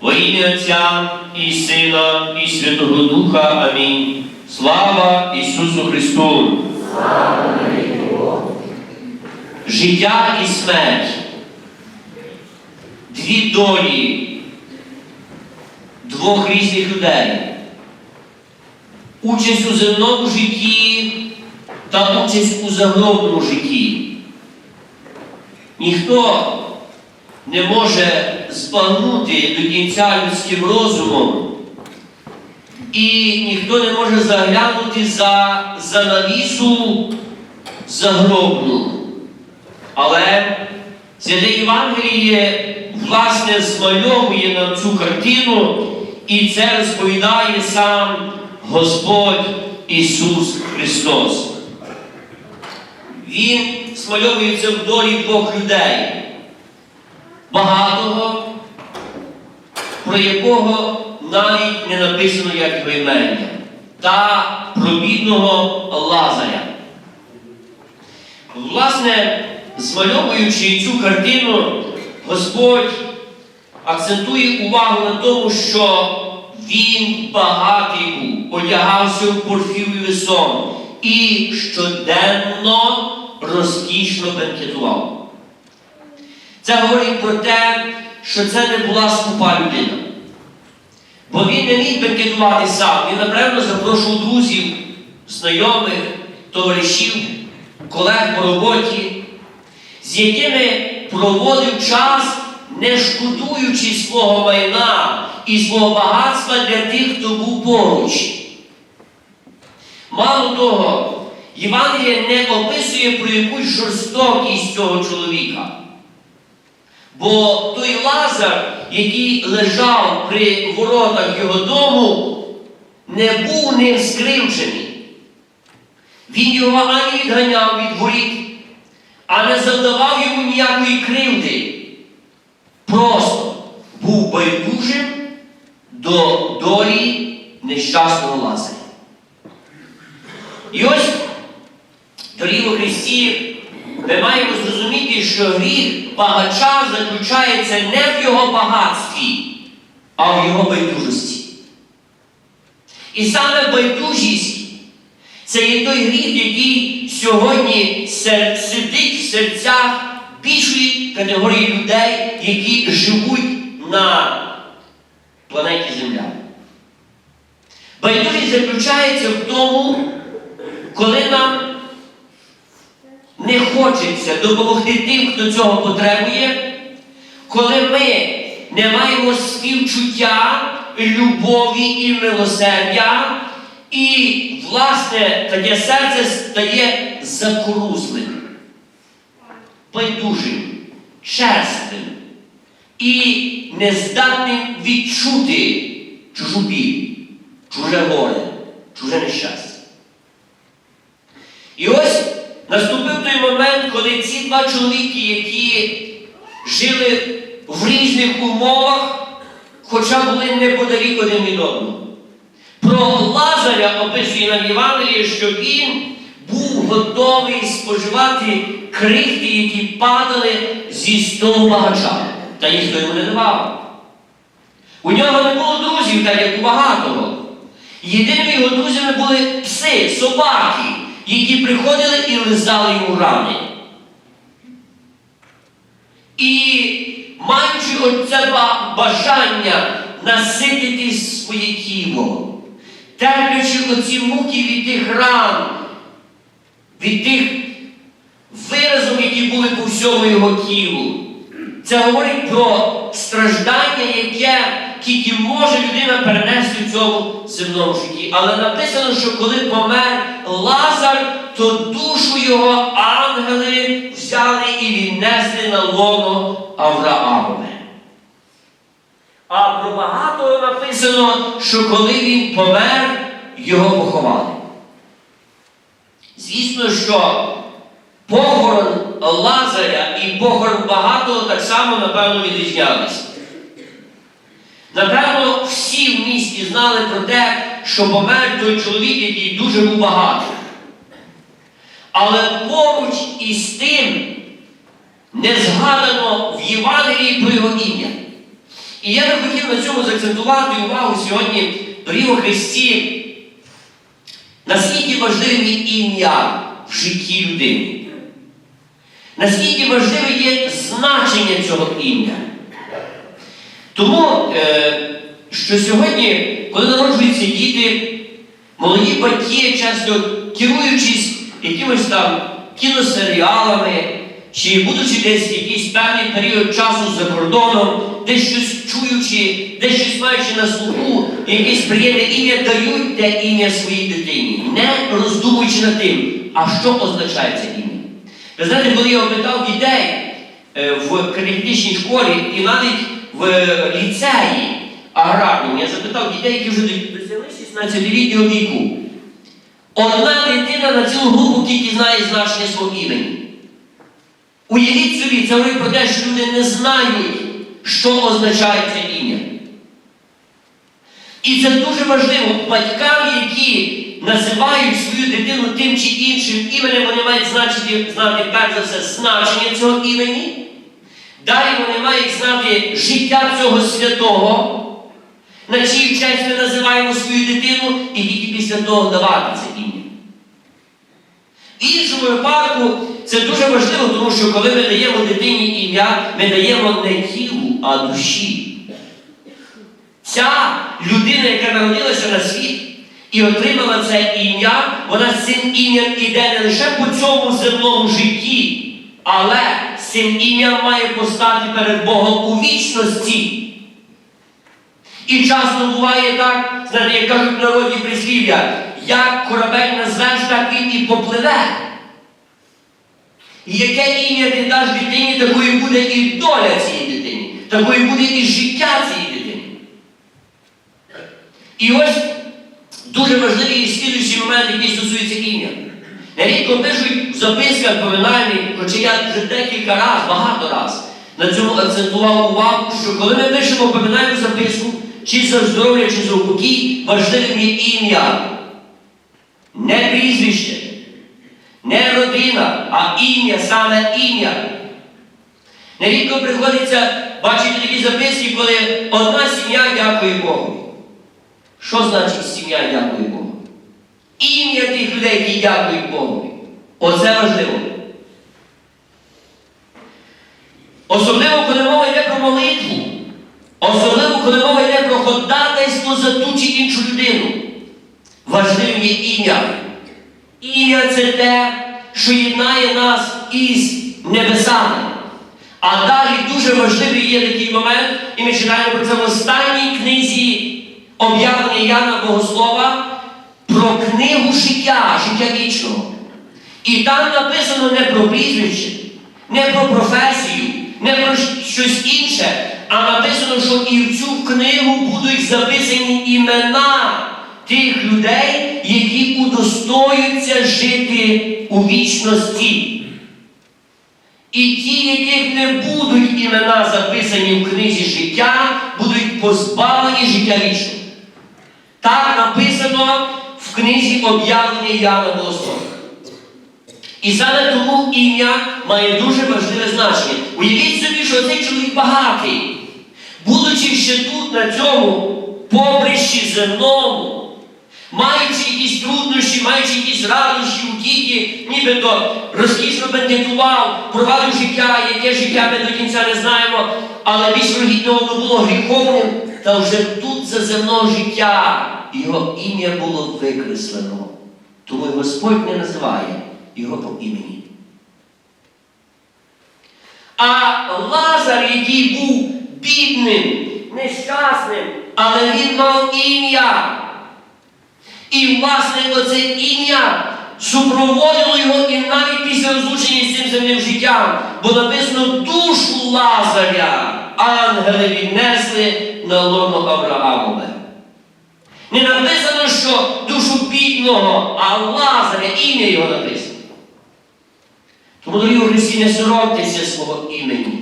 Во ім'я Отця і Сина, і Святого Духа. Амінь. Слава Ісусу Христу! Життя і смерть. Дві долі двох різних людей. Участь у земному житті та участь у загробному житті. Ніхто не може збагнути до кінця людським розумом, і ніхто не може заглянути за занавісу загробну. Але Святе Євангеліє, власне, змальовує нам цю картину, і це розповідає сам Господь Ісус Христос. Він смальовується в долі двох людей. Багатого, про якого навіть не написано як його імення, та про бідного Лазаря. Власне, змальовуючи цю картину, Господь акцентує увагу на тому, що він багатий був, одягався в порфівий сон і щоденно розкішно бенкетував. Це говорить про те, що це не була скупа людина. Бо він не міг бенкетувати сам. Він, напевно, запрошував друзів, знайомих, товаришів, колег по роботі, з якими проводив час, не шкодуючи свого майна і свого багатства для тих, хто був поруч. Мало того, Євангеліє не описує про якусь жорстокість цього чоловіка. Бо той Лазар, який лежав при воротах його дому, не був ним скривчений. Він його ані відганяв від воріт, а не завдавав йому ніякої кривди. Просто був байдужим до долі нещасного Лазаря. І ось, дорогі у ми маємо зрозуміти, що гріх багача заключається не в його багатстві, а в його байдужості. І саме байдужість це є той гріх, який сьогодні сидить в серцях більшої категорії людей, які живуть на планеті Земля. Байдужість заключається в тому, коли нам хочеться допомогти тим, хто цього потребує, коли ми не маємо співчуття, любові і милосердя, і, власне, таке серце стає закорузлим, байдужим, черствим і нездатним відчути чужу біль, чуже горе, чуже нещастя. І ось наступив той момент, коли ці два чоловіки, які жили в різних умовах, хоча були неподалік один від одного. Про Лазаря описує нам Євангеліє, що він був готовий споживати крихти, які падали зі столу багача. Та ніхто йому не давав. У нього не було друзів, так як у багатого. Єдиними його друзями були пси, собаки, які приходили і лизали йому рани. І маючи оце бажання наситити своє тіло, терплячи оці муки від тих ран, від тих виразів, які були по всьому його тілу. Це говорить про страждання, яке тільки може людина перенести в цьому земному житті. Але написано, що коли помер Лазар, то душу його ангели взяли і віднесли на лоно Авраамове. А про багатого написано, що коли він помер, його поховали. Звісно, що похорон Лазаря і похорон багатого так само, напевно, відрізнялися. Напевно, всі в місті знали про те, що помер той чоловік, який дуже був багатий. Але поруч із тим не згадано в Євангелії про його ім'я. І я би хотів на цьому заакцентувати увагу сьогодні, дорогі у Христі, наскільки важливе є ім'я в житті людини. Наскільки важливе є значення цього ім'я. Тому, е, що сьогодні, коли народжуються діти, молоді батьки, часто керуючись якимось там кіносеріалами, чи будучи десь якийсь певний період часу за кордоном, десь щось чуючи, десь щось маючи на слуху, якесь приємне ім'я дають те ім'я своїй дитині, не роздумуючи над тим, а що означає це ім'я. Ви знаєте, коли я опитав дітей е, в катехетичній школі і навіть в ліцеї аграрному, я запитав дітей, які вже досягли 16-літнього віку. Одна дитина на цілу групу тільки знає значення свого імені. Уявіть собі, це говорить про те, що люди не знають, що означає це ім'я. І це дуже важливо батькам, які називають свою дитину тим чи іншим іменем, вони мають значити, знати перш за все значення цього імені. Далі вони мають знати життя цього святого, на чиїй честь ми називаємо свою дитину, і тільки після того давати це ім'я. В іншому випадку це дуже важливо, тому що коли ми даємо дитині ім'я, ми даємо не тілу, а душі. Ця людина, яка народилася на світ і отримала це ім'я, вона з цим ім'ям іде не лише по цьому земному житті, але цим ім'ям має постати перед Богом у вічності. І часто буває так, знаєте, як кажуть в народі прислів'я, як корабель назвеш, так він і попливе. І яке ім'я ти даш дитині, такою буде і доля цієї дитини, такою буде і життя цієї дитини. І ось дуже важливий і слідуючий момент, який стосується ім'я. Нерідко пишуть в записках поминальних, хоча я вже декілька разів, багато разів на цьому акцентував увагу, що коли ми пишемо поминальну записку, чи за здоров'я, чи за упокій, важливим є ім'я. Не прізвище, не родина, а ім'я, саме ім'я. Нерідко приходиться бачити такі записки, коли одна сім'я дякує Богу. Що значить сім'я дякує Богу? Ім'я тих людей, які дякують Богу. Оце важливо. Особливо, коли мова йде про молитву. Особливо, коли мова йде про ходатайство за ту чи іншу людину. Важливим є ім'я. Ім'я це те, що єднає нас із небесами. А далі дуже важливий є такий момент, і ми читаємо про це в останній книзі об'явлення Яна Богослова про книгу життя, життя вічного. І там написано не про прізвище, не про професію, не про щось інше, а написано, що і в цю книгу будуть записані імена тих людей, які удостоюються жити у вічності. І ті, яких не будуть імена записані в книзі життя, будуть позбавлені життя вічного. Так написано в книзі об'явлення Яна Богослова. І саме тому ім'я має дуже важливе значення. Уявіть собі, що цей чоловік багатий, будучи ще тут, на цьому поприщі земному, маючи якісь труднощі, маючи якісь радощі, утіки, нібито розкішно бенкетував, провадив життя, яке життя ми до кінця не знаємо, але більш вірогідно воно було гріховним, та вже тут за земного життя його ім'я було викреслено. Тому Господь не називає його по імені. А Лазар, який був бідним, нещасним, але він мав ім'я. І, власне, оце ім'я супроводило його і навіть після розлучення з цим земним життям, бо написано душу Лазаря ангели віднесли на лоно Авраамове. Не написано, що душу бідного, а Лазаря ім'я його написано. Тому, дорогі Христі, не соромтеся свого імені.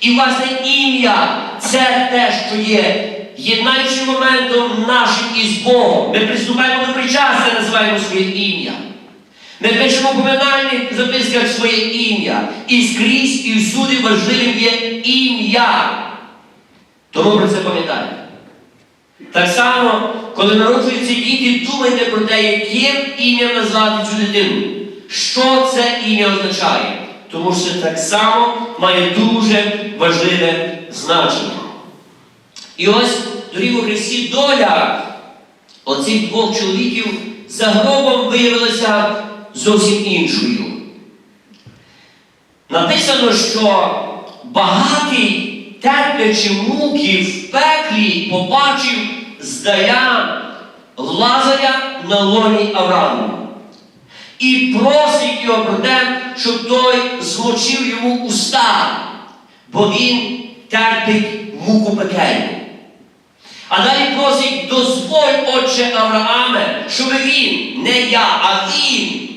І, власне, ім'я це те, що є єднаючим моментом нашим із Богом. Ми приступаємо до причастя, називаємо своє ім'я. Ми пишемо в поминальних записках своє ім'я. І скрізь, і всюди важливим є ім'я. Тому про це пам'ятайте. Так само, коли народжуються діти, думайте про те, яким ім'ям назвати цю дитину. Що це ім'я означає? Тому що так само має дуже важливе значення. І ось, дорогі у Христі, доля оцих двох чоловіків за гробом виявилася зовсім іншою. Написано, що багатий, терплячи муки в пеклі, побачив здаля Лазаря на лоні Аврааму. І просить його про те, щоб той змочив йому уста, бо він терпить муку пекельну. А далі просить, дозволь, отче Аврааме, щоб він, не я, а він,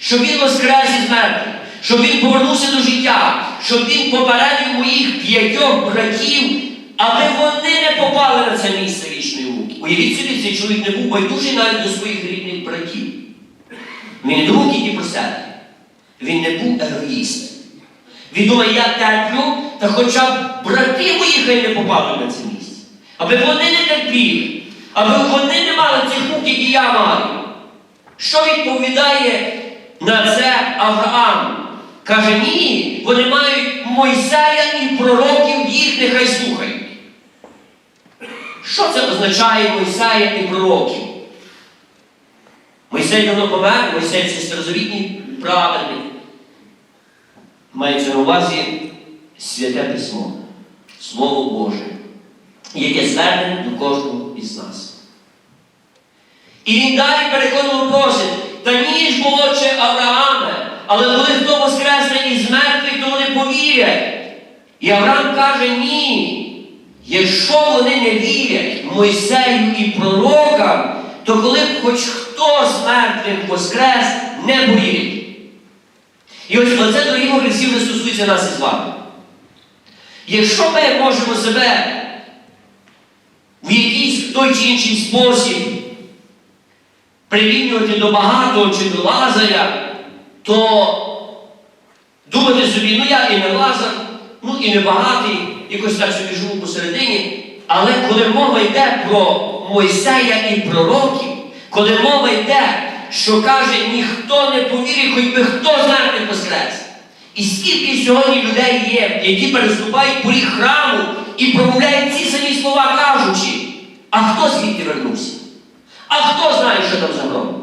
щоб він воскрес із мертвих, щоб він повернувся до життя, щоб він попередив моїх п'ятьох братів, аби вони не попали на це місце вічної муки. Уявіть собі, цей чоловік не був байдужий навіть до своїх рідних братів. Він не думав тільки про себе. Він не був егоїст. Він думає, я терплю, та хоча б брати мої хай не попали на це місце. Аби вони не терпіли, аби вони не мали цих мук, які я маю. Що відповідає на це Авраам? Каже, ні, вони мають Мойсея і пророків, їх нехай слухають. Що це означає Мойсея і пророків? Мойсей давно помер, Мойсей це старозавітній праведник. Мається на увазі святе письмо, Слово Боже, яке звернене до кожного із нас. І він далі переконливо просить, та ніж молодше Аврааме, але коли хто воскресне із мертвих, то вони повірять. І Авраам каже, ні. Якщо вони не вірять Мойсею і пророкам, то коли б хоч хто з мертвих воскрес, не повірять. І ось оце, дорогі Христі, не стосується нас із вами. Якщо ми можемо себе в якийсь той чи інший спосіб прирівнювати до багатого чи до Лазаря, то думати собі, ну я і не Лазар, ну і не багатий, якось так собі живу посередині. Але коли мова йде про Мойсея і пророків, коли мова йде, що каже, ніхто не повірить, хоч би хто з мертвих воскрес. І скільки сьогодні людей є, які переступають поріг храму і промовляють ці самі слова, кажучи, а хто звідти вернувся? А хто знає, що там за гром?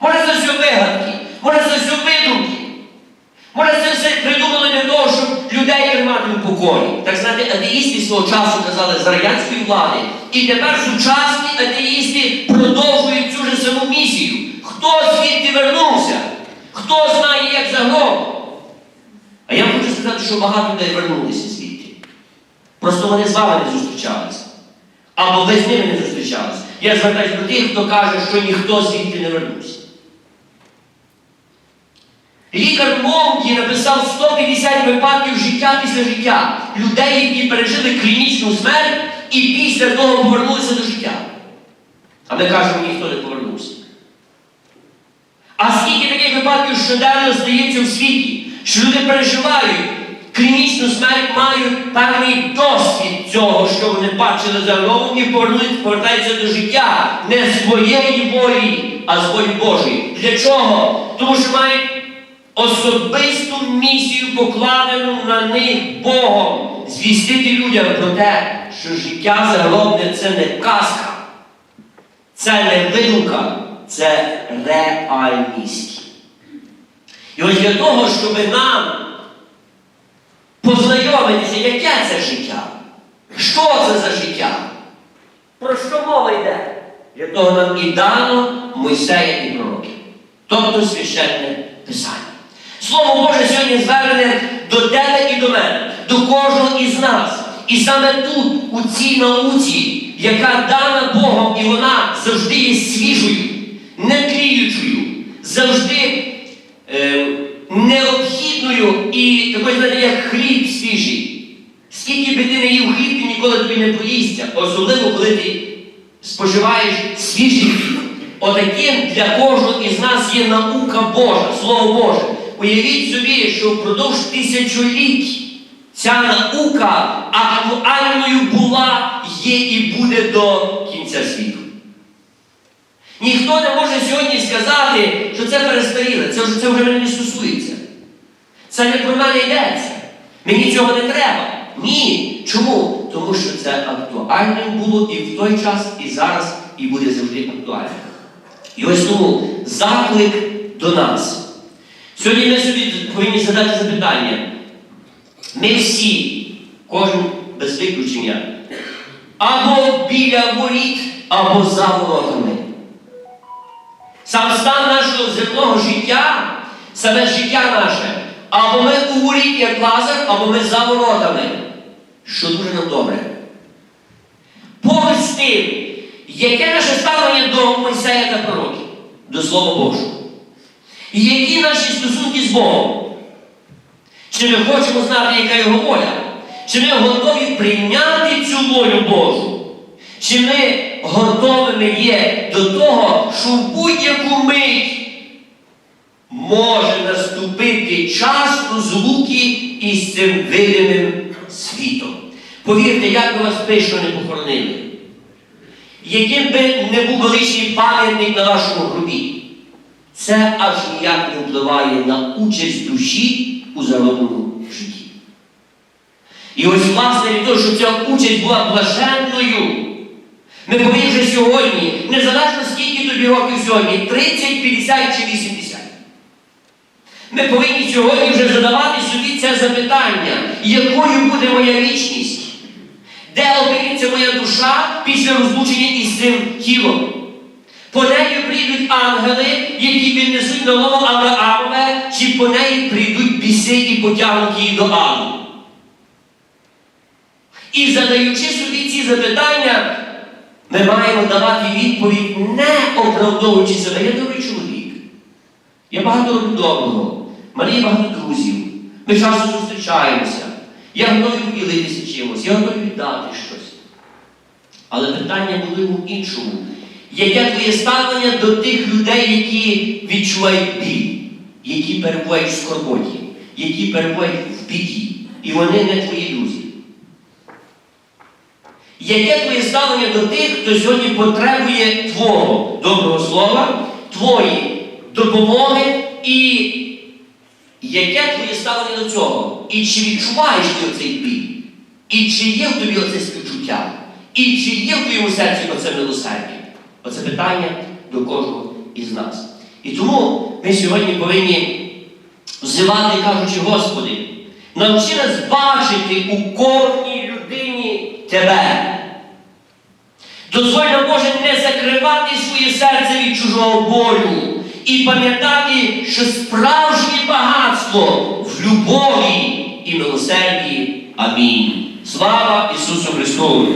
Може, це все вигадки, може, це все видумки. Може, це все придумали для того, щоб людей тримати у покої. Так знаєте, атеїсти свого часу казали з радянської влади. І тепер сучасні атеїсти продовжують цю ж саму місію. Хто звідти вернувся? Хто знає, як за гром? А я хочу сказати, що багато людей вернулися звідти. Просто вони з вами не зустрічалися. Або ви з ними не зустрічалися. Я звертаюся до тих, хто каже, що ніхто звідти не вернувся. Лікар Монті написав 150 випадків життя після життя. Людей, які пережили клінічну смерть і після того повернулися до життя. А ми кажемо, ніхто не повернувся. А скільки таких випадків щоденно стається в світі, що люди переживають клінічну смерть, мають певний досвід цього, що вони бачили за і повертаються до життя не своєї волі, а з Божої. Для чого? Тому що мають особисту місію, покладену на них Богом, звістити людям про те, що життя загробне це не казка, це не видумка, це реальність. І ось для того, щоб нам познайомитися, яке це життя, що це за життя, про що мова йде? Для того нам і дано Мойсея і пророків, тобто священне Писання. Слово Боже сьогодні звернене до тебе і до мене, до кожного із нас. І саме тут, у цій науці, яка дана Богом, і вона завжди є свіжою, не тліючою, завжди тобі не поїсться, особливо коли ти споживаєш свіжий хліб. Отаким для кожного із нас є наука Божа, Слово Боже. Уявіть собі, що впродовж тисячоліть Ця наука актуальною була, є і буде до кінця світу. Ніхто не може сьогодні сказати, що це перестаріле, це вже, це вже мене не стосується. Це не про мене йдеться. Мені цього не треба. Ні. Чому? Тому що це актуальним було і в той час, і зараз, і буде завжди актуальним. І ось тому заклик до нас. Сьогодні ми собі повинні задати запитання. Ми всі, кожен без виключення, або біля воріт, або за воротами. Сам стан нашого земного життя, саме життя наше, або ми у воріт, як лазар, або ми за воротами, що дуже нам добре. Поруч з тим, яке наше ставлення до Мойсея та пророків, до Слова Божого? І які наші стосунки з Богом? Чи ми хочемо знати, яка його воля? Чи ми готові прийняти цю волю Божу? Чи ми готовими є до того, що в будь-яку мить може наступити час розлуки із цим видимим світом? Повірте, як би вас пишно не похоронили, яким би не був величний пам'ятник на вашому гробі, це аж ніяк не впливає на участь душі у зародному житті. І ось, власне, від того, що ця участь була блаженною, ми повинні вже сьогодні, незалежно скільки тобі років сьогодні, 30, 50 чи 80. Ми повинні сьогодні вже задавати собі це запитання, якою буде моя вічність? Де опиниться моя душа після розлучення із цим тілом? По нею прийдуть ангели, які віднесуть на лоно Авраамове, чи по неї прийдуть біси і потягнуть її до аду. І задаючи собі ці запитання, ми маємо давати відповідь, не оправдовуючи себе. Я добрий чоловік. Я багато роблю доброго. Мене багато друзів. Ми часто зустрічаємося. Я готовий поділитися чимось, я готовий віддати щось. Але питання були в іншому. Яке твоє ставлення до тих людей, які відчувають біль, які перебувають в скорботі, які перебувають в біді, і вони не твої друзі? Яке твоє ставлення до тих, хто сьогодні потребує Твого доброго слова, Твої допомоги, і яке твоє ставлення до цього? І чи відчуваєш ти оцей біль? І чи є в тобі оце співчуття? І чи є в твоєму серці оце милосердя? Оце питання до кожного із нас. І тому ми сьогодні повинні взивати, кажучи, Господи, навчи нас бачити у кожній людині Тебе. Дозволь нам, Боже, не закривати своє серце від чужого болю і пам'ятати, що справжнє багатство в любові і милосерді. Амінь. Слава Ісусу Христу!